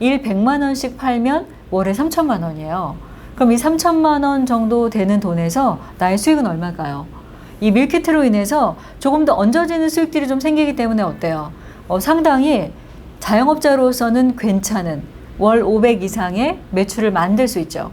일 100만 원씩 팔면 월에 3천만 원이에요. 그럼 이 3천만 원 정도 되는 돈에서 나의 수익은 얼마일까요? 이 밀키트로 인해서 조금 더 얹어지는 수익들이 좀 생기기 때문에 어때요? 어, 상당히 자영업자로서는 괜찮은 월 500 이상의 매출을 만들 수 있죠.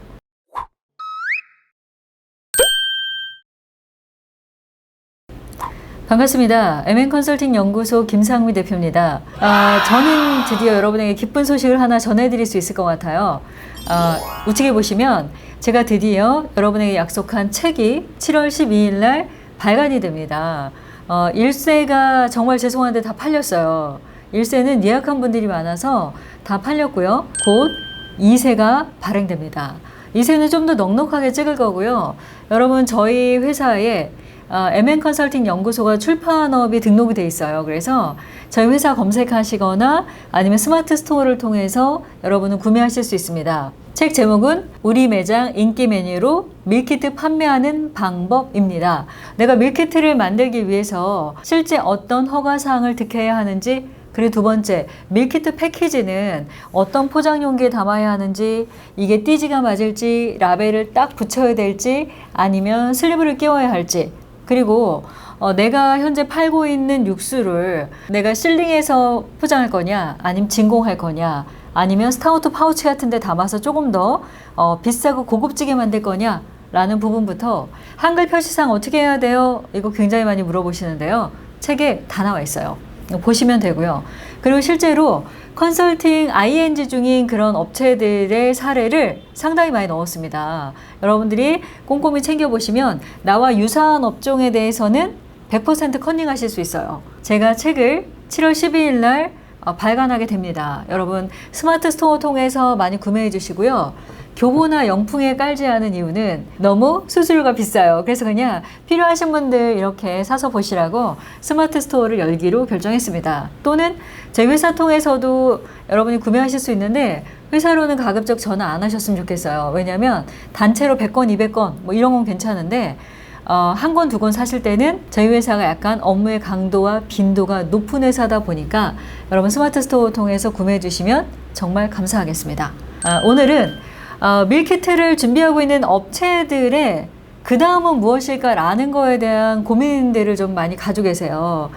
반갑습니다. MN 컨설팅 연구소 김상미 대표입니다. 아, 저는 드디어 여러분에게 기쁜 소식을 하나 전해드릴 수 있을 것 같아요. 아, 우측에 보시면 제가 드디어 여러분에게 약속한 책이 7월 12일 날 발간이 됩니다. 어, 일세가 정말 죄송한데 다 팔렸어요. 일세는 예약한 분들이 많아서 다 팔렸고요. 곧 2세가 발행됩니다. 2세는 좀 더 넉넉하게 찍을 거고요. 여러분 저희 회사에 어, MN 컨설팅 연구소가 출판업이 등록이 돼 있어요. 그래서 저희 회사 검색하시거나 아니면 스마트 스토어를 통해서 여러분은 구매하실 수 있습니다. 책 제목은 우리 매장 인기 메뉴로 밀키트 판매하는 방법입니다. 내가 밀키트를 만들기 위해서 실제 어떤 허가사항을 득해야 하는지 그리고 두 번째, 밀키트 패키지는 어떤 포장 용기에 담아야 하는지, 이게 띠지가 맞을지, 라벨을 딱 붙여야 될지, 아니면 슬리브를 끼워야 할지, 그리고 어, 내가 현재 팔고 있는 육수를 내가 실링해서 포장할 거냐, 아니면 진공할 거냐, 아니면 스타우트 파우치 같은 데 담아서 조금 더 어, 비싸고 고급지게 만들 거냐, 라는 부분부터 한글 표시상 어떻게 해야 돼요? 이거 굉장히 많이 물어보시는데요. 책에 다 나와 있어요. 보시면 되고요. 그리고 실제로 컨설팅 ING 중인 그런 업체들의 사례를 상당히 많이 넣었습니다. 여러분들이 꼼꼼히 챙겨보시면 나와 유사한 업종에 대해서는 100% 컨닝하실 수 있어요. 제가 책을 7월 12일 날 어, 발간하게 됩니다. 여러분 스마트 스토어 통해서 많이 구매해 주시고요. 교보나 영풍에 깔지 않은 이유는 너무 수수료가 비싸요. 그래서 그냥 필요하신 분들 이렇게 사서 보시라고 스마트 스토어를 열기로 결정했습니다. 또는 제 회사 통해서도 여러분이 구매하실 수 있는데 회사로는 가급적 전화 안 하셨으면 좋겠어요. 왜냐하면 단체로 100건, 200건 뭐 이런 건 괜찮은데 어, 한 권, 두 권 사실 때는 저희 회사가 약간 업무의 강도와 빈도가 높은 회사다 보니까 여러분 스마트 스토어 통해서 구매해 주시면 정말 감사하겠습니다. 아, 오늘은 어, 밀키트를 준비하고 있는 업체들의 그 다음은 무엇일까라는 거에 대한 고민들을 좀 많이 가지고 계세요.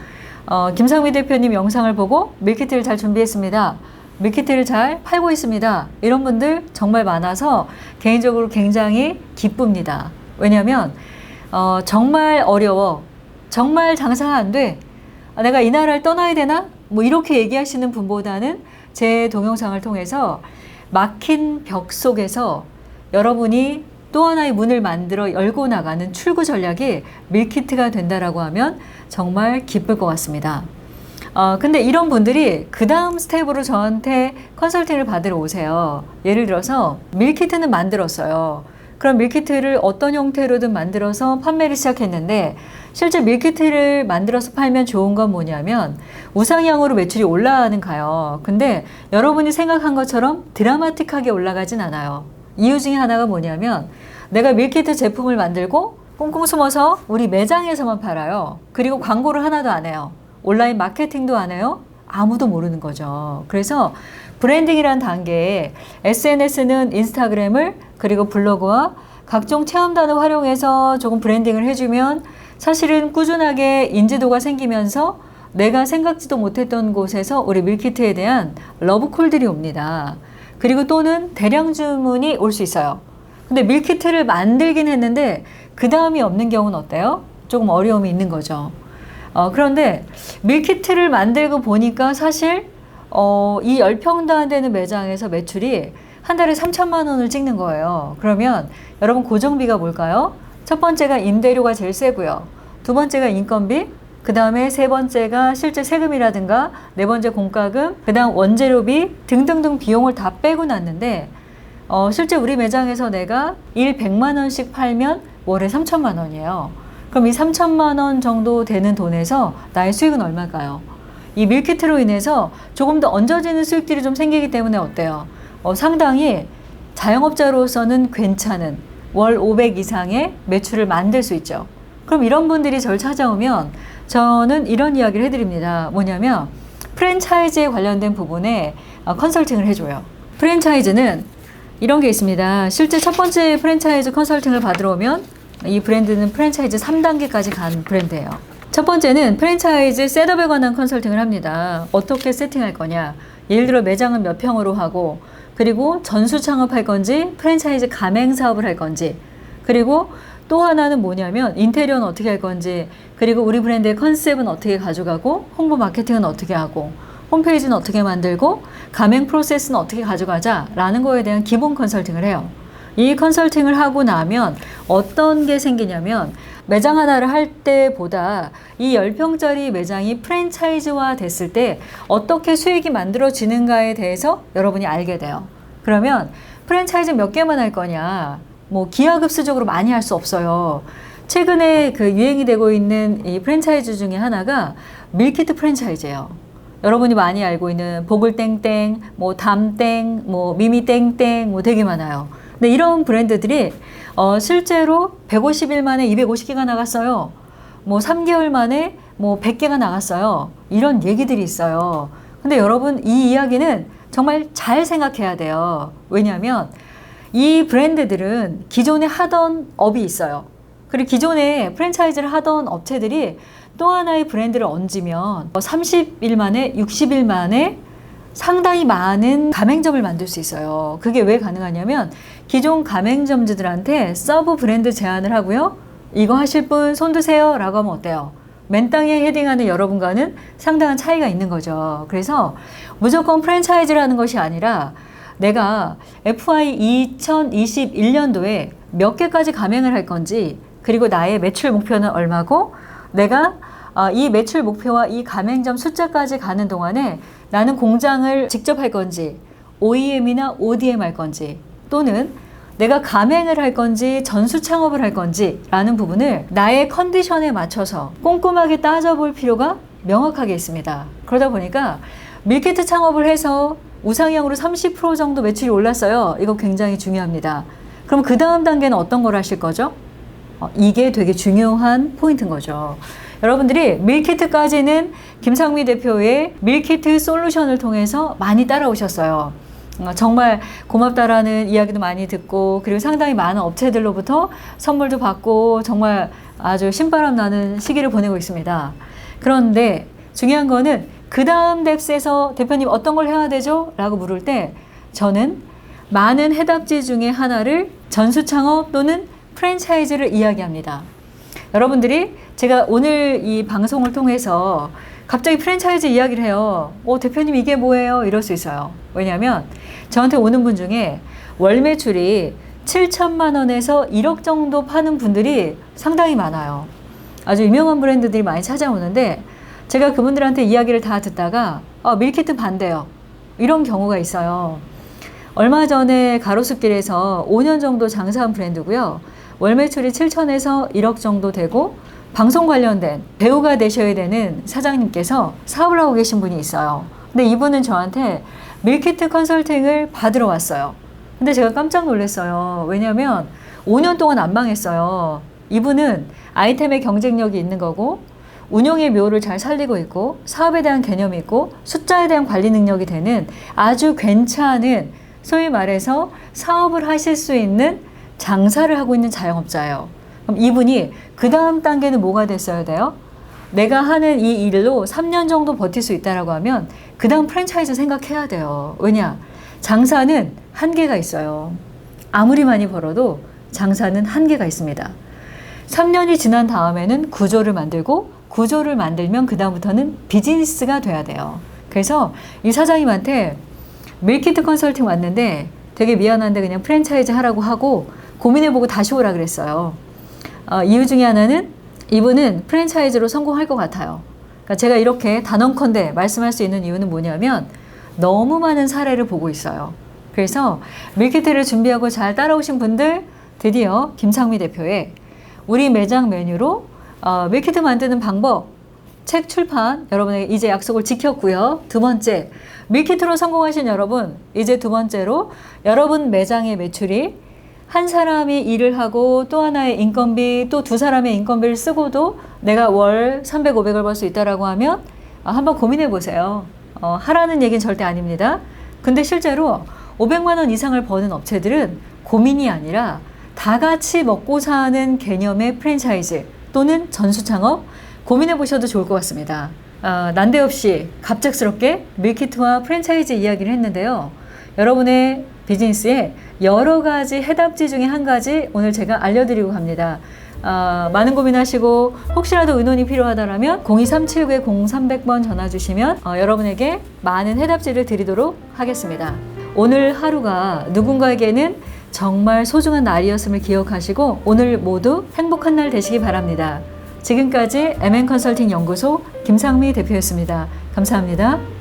어, 김상미 대표님 영상을 보고 밀키트를 잘 준비했습니다. 밀키트를 잘 팔고 있습니다. 이런 분들 정말 많아서 개인적으로 굉장히 기쁩니다. 왜냐하면 어, 정말 어려워. 정말 장사가 안 돼. 아, 내가 이 나라를 떠나야 되나? 뭐 이렇게 얘기하시는 분보다는 제 동영상을 통해서 막힌 벽 속에서 여러분이 또 하나의 문을 만들어 열고 나가는 출구 전략이 밀키트가 된다라고 하면 정말 기쁠 것 같습니다. 어, 근데 이런 분들이 그 다음 스텝으로 저한테 컨설팅을 받으러 오세요. 예를 들어서 밀키트는 만들었어요. 그럼 밀키트를 어떤 형태로든 만들어서 판매를 시작했는데 실제 밀키트를 만들어서 팔면 좋은 건 뭐냐면 우상향으로 매출이 올라가는 가요. 근데 여러분이 생각한 것처럼 드라마틱하게 올라가진 않아요. 이유 중에 하나가 뭐냐면 내가 밀키트 제품을 만들고 꽁꽁 숨어서 우리 매장에서만 팔아요. 그리고 광고를 하나도 안 해요. 온라인 마케팅도 안 해요. 아무도 모르는 거죠. 그래서 브랜딩이라는 단계에 SNS는 인스타그램을 그리고 블로그와 각종 체험단을 활용해서 조금 브랜딩을 해주면 사실은 꾸준하게 인지도가 생기면서 내가 생각지도 못했던 곳에서 우리 밀키트에 대한 러브콜들이 옵니다. 그리고 또는 대량 주문이 올 수 있어요. 근데 밀키트를 만들긴 했는데 그 다음이 없는 경우는 어때요? 조금 어려움이 있는 거죠. 어, 그런데 밀키트를 만들고 보니까 사실 어, 이 10평도 안 되는 매장에서 매출이 한 달에 3천만 원을 찍는 거예요. 그러면 여러분 고정비가 뭘까요? 첫 번째가 임대료가 제일 세고요. 두 번째가 인건비, 그 다음에 세 번째가 실제 세금이라든가 네 번째 공과금, 그 다음 원재료비 등등등 비용을 다 빼고 났는데 어, 실제 우리 매장에서 내가 일 100만 원씩 팔면 월에 3천만 원이에요. 그럼 이 3천만 원 정도 되는 돈에서 나의 수익은 얼마일까요? 이 밀키트로 인해서 조금 더 얹어지는 수익들이 좀 생기기 때문에 어때요? 어, 상당히 자영업자로서는 괜찮은 월 500 이상의 매출을 만들 수 있죠. 그럼 이런 분들이 저를 찾아오면 저는 이런 이야기를 해드립니다. 뭐냐면 프랜차이즈에 관련된 부분에 어, 컨설팅을 해줘요. 프랜차이즈는 이런 게 있습니다. 실제 첫 번째 프랜차이즈 컨설팅을 받으러 오면 이 브랜드는 프랜차이즈 3단계까지 간 브랜드예요. 첫 번째는 프랜차이즈 셋업에 관한 컨설팅을 합니다. 어떻게 세팅할 거냐. 예를 들어 매장은 몇 평으로 하고 그리고 전수 창업할 건지 프랜차이즈 가맹 사업을 할 건지 그리고 또 하나는 뭐냐면 인테리어는 어떻게 할 건지 그리고 우리 브랜드의 컨셉은 어떻게 가져가고 홍보 마케팅은 어떻게 하고 홈페이지는 어떻게 만들고 가맹 프로세스는 어떻게 가져가자라는 거에 대한 기본 컨설팅을 해요. 이 컨설팅을 하고 나면 어떤 게 생기냐면 매장 하나를 할 때보다 이 10평짜리 매장이 프랜차이즈화 됐을 때 어떻게 수익이 만들어지는가에 대해서 여러분이 알게 돼요. 그러면 프랜차이즈 몇 개만 할 거냐? 뭐 기하급수적으로 많이 할 수 없어요. 최근에 그 유행이 되고 있는 이 프랜차이즈 중에 하나가 밀키트 프랜차이즈예요. 여러분이 많이 알고 있는 보글땡땡, 뭐 담땡, 뭐 미미땡땡, 뭐 되게 많아요. 근데 이런 브랜드들이 어 실제로 150일 만에 250개가 나갔어요. 뭐 3개월 만에 뭐 100개가 나갔어요. 이런 얘기들이 있어요. 근데 여러분 이 이야기는 정말 잘 생각해야 돼요. 왜냐하면 이 브랜드들은 기존에 하던 업이 있어요. 그리고 기존에 프랜차이즈를 하던 업체들이 또 하나의 브랜드를 얹으면 30일 만에 60일 만에 상당히 많은 가맹점을 만들 수 있어요. 그게 왜 가능하냐면 기존 가맹점주들한테 서브 브랜드 제안을 하고요. 이거 하실 분 손 드세요 라고 하면 어때요? 맨 땅에 헤딩하는 여러분과는 상당한 차이가 있는 거죠. 그래서 무조건 프랜차이즈라는 것이 아니라 내가 FI 2021년도에 몇 개까지 가맹을 할 건지 그리고 나의 매출 목표는 얼마고 내가 어, 이 매출 목표와 이 가맹점 숫자까지 가는 동안에 나는 공장을 직접 할 건지 OEM이나 ODM 할 건지 또는 내가 가맹을 할 건지 전수 창업을 할 건지 라는 부분을 나의 컨디션에 맞춰서 꼼꼼하게 따져볼 필요가 명확하게 있습니다. 그러다 보니까 밀키트 창업을 해서 우상향으로 30% 정도 매출이 올랐어요. 이거 굉장히 중요합니다. 그럼 그 다음 단계는 어떤 걸 하실 거죠? 어, 이게 되게 중요한 포인트인 거죠. 여러분들이 밀키트까지는 김상미 대표의 밀키트 솔루션을 통해서 많이 따라오셨어요. 어, 정말 고맙다라는 이야기도 많이 듣고 그리고 상당히 많은 업체들로부터 선물도 받고 정말 아주 신바람 나는 시기를 보내고 있습니다. 그런데 중요한 거는 그 다음 덱스에서 대표님 어떤 걸 해야 되죠? 라고 물을 때 저는 많은 해답지 중에 하나를 전수 창업 또는 프랜차이즈를 이야기합니다. 여러분들이 제가 오늘 이 방송을 통해서 갑자기 프랜차이즈 이야기를 해요. 어, 대표님 이게 뭐예요? 이럴 수 있어요. 왜냐하면 저한테 오는 분 중에 월 매출이 7천만 원에서 1억 정도 파는 분들이 상당히 많아요. 아주 유명한 브랜드들이 많이 찾아오는데 제가 그분들한테 이야기를 다 듣다가 어, 밀키트 반대요. 이런 경우가 있어요. 얼마 전에 가로수길에서 5년 정도 장사한 브랜드고요. 월 매출이 7천에서 1억 정도 되고 방송 관련된 배우가 되셔야 되는 사장님께서 사업을 하고 계신 분이 있어요. 근데 이분은 저한테 밀키트 컨설팅을 받으러 왔어요. 근데 제가 깜짝 놀랐어요. 왜냐면 5년 동안 안 망했어요. 이분은 아이템의 경쟁력이 있는 거고 운영의 묘를 잘 살리고 있고 사업에 대한 개념이 있고 숫자에 대한 관리 능력이 되는 아주 괜찮은 소위 말해서 사업을 하실 수 있는 장사를 하고 있는 자영업자예요. 그럼 이분이 그 다음 단계는 뭐가 됐어야 돼요? 내가 하는 이 일로 3년 정도 버틸 수 있다라고 하면 그 다음 프랜차이즈 생각해야 돼요. 왜냐? 장사는 한계가 있어요. 아무리 많이 벌어도 장사는 한계가 있습니다. 3년이 지난 다음에는 구조를 만들고 구조를 만들면 그다음부터는 비즈니스가 돼야 돼요. 그래서 이 사장님한테 밀키트 컨설팅 왔는데 되게 미안한데 그냥 프랜차이즈 하라고 하고 고민해보고 다시 오라 그랬어요. 어, 이유 중에 하나는 이분은 프랜차이즈로 성공할 것 같아요. 그러니까 제가 이렇게 단언컨대 말씀할 수 있는 이유는 뭐냐면 너무 많은 사례를 보고 있어요. 그래서 밀키트를 준비하고 잘 따라오신 분들 드디어 김상미 대표의 우리 매장 메뉴로 어, 밀키트 만드는 방법 책 출판 여러분에게 이제 약속을 지켰고요. 두 번째 밀키트로 성공하신 여러분 이제 두 번째로 여러분 매장의 매출이 한 사람이 일을 하고 또 하나의 인건비 또 두 사람의 인건비를 쓰고도 내가 월 300, 500을 벌 수 있다라고 하면 어, 한번 고민해 보세요. 어, 하라는 얘기는 절대 아닙니다. 근데 실제로 500만 원 이상을 버는 업체들은 고민이 아니라 다 같이 먹고 사는 개념의 프랜차이즈 또는 전수 창업 고민해 보셔도 좋을 것 같습니다. 아, 난데없이 갑작스럽게 밀키트와 프랜차이즈 이야기를 했는데요. 여러분의 비즈니스에 여러 가지 해답지 중에 한 가지 오늘 제가 알려드리고 갑니다. 아, 많은 고민하시고 혹시라도 의논이 필요하다면 02379-0300번 전화 주시면 어, 여러분에게 많은 해답지를 드리도록 하겠습니다. 오늘 하루가 누군가에게는 정말 소중한 날이었음을 기억하시고 오늘 모두 행복한 날 되시기 바랍니다. 지금까지 MN 컨설팅 연구소 김상미 대표였습니다. 감사합니다.